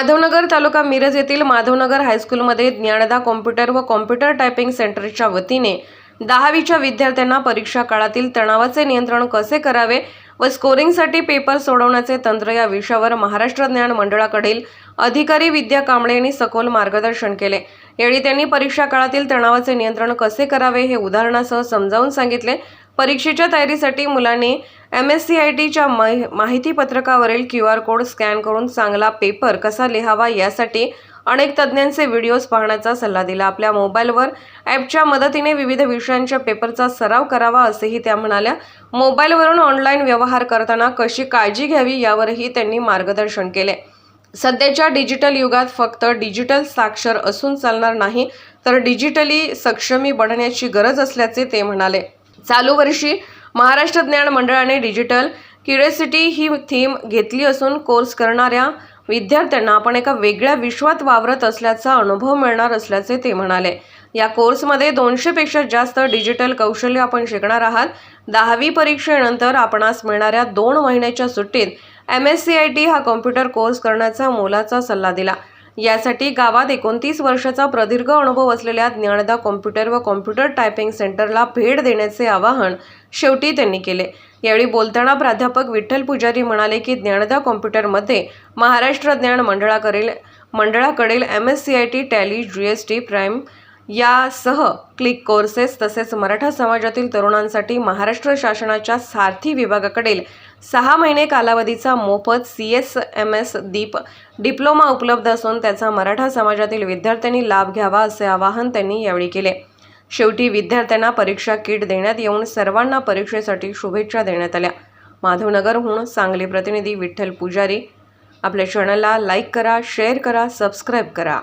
माधवनगर तालुका मिरज येथील माधवनगर हायस्कूलमध्ये ज्ञानदा कॉम्प्युटर व कॉम्प्युटर टायपिंग सेंटरच्या वतीने दहावीच्या विद्यार्थ्यांना परीक्षा काळातील तणावाचे नियंत्रण कसे करावे व स्कोरिंगसाठी पेपर सोडवण्याचे तंत्र या विषयावर महाराष्ट्र ज्ञान मंडळाकडील अधिकारी विद्या कांबळे यांनी सखोल मार्गदर्शन केले. यावेळी त्यांनी परीक्षा काळातील तणावाचे नियंत्रण कसे करावे हे उदाहरणासह समजावून सांगितले. परीक्षेच्या तयारीसाठी मुलांनी एम एस सी आय टीच्या माहिती पत्रकावरील क्यू आर कोड स्कॅन करून चांगला पेपर कसा लिहावा यासाठी अनेक तज्ज्ञांचे व्हिडिओज पाहण्याचा सल्ला दिला. आपल्या मोबाईलवर ॲपच्या मदतीने विविध विषयांच्या पेपरचा सराव करावा असेही त्या म्हणाल्या. मोबाईलवरून ऑनलाईन व्यवहार करताना कशी काळजी घ्यावी यावरही त्यांनी मार्गदर्शन केले. सध्याच्या डिजिटल युगात फक्त डिजिटल साक्षर असून चालणार नाही तर डिजिटली सक्षमी बनण्याची गरज असल्याचे ते म्हणाले. चालू वर्षी महाराष्ट्र ज्ञान मंडळाने डिजिटल क्युरियोसिटी ही थीम घेतली असून कोर्स करणाऱ्या विद्यार्थ्यांना आपण एका वेगळ्या विश्वात वावरत असल्याचा अनुभव मिळणार असल्याचे ते म्हणाले. या कोर्समध्ये दोनशेपेक्षा जास्त डिजिटल कौशल्य आपण शिकणार आहात. दहावी परीक्षेनंतर आपणास मिळणाऱ्या दोन महिन्याच्या सुट्टीत M S C I T हा कॉम्प्युटर कोर्स करण्याचा मोलाचा सल्ला दिला. यासाठी गावात एकोणतीस वर्षाचा प्रदीर्घ अनुभव असलेल्या ज्ञानदा कॉम्प्युटर व कॉम्प्युटर टायपिंग सेंटरला भेट देण्याचे आवाहन शेवटी त्यांनी केले. यावेळी बोलताना प्राध्यापक विठ्ठल पुजारी म्हणाले की ज्ञानदा कॉम्प्युटरमध्ये महाराष्ट्र ज्ञान मंडळाकडील मंडळाकडील M S C I T tally G S T prime यासह क्लिक कोर्सेस तसेच मराठा समाजातील तरुणांसाठी महाराष्ट्र शासनाच्या सारथी विभागाकडील सहा महिने कालावधीचा मोफत सी एस एम एस दीप डिप्लोमा उपलब्ध असून त्याचा मराठा समाजातील विद्यार्थ्यांनी लाभ घ्यावा असे आवाहन त्यांनी यावेळी केले. शेवटी विद्यार्थ्यांना परीक्षा किट देण्यात येऊन सर्वांना परीक्षेसाठी शुभेच्छा देण्यात आल्या. माधवनगरहून सांगली प्रतिनिधी विठ्ठल पुजारी. आपल्या चॅनलला लाईक करा शेअर करा सबस्क्राईब करा.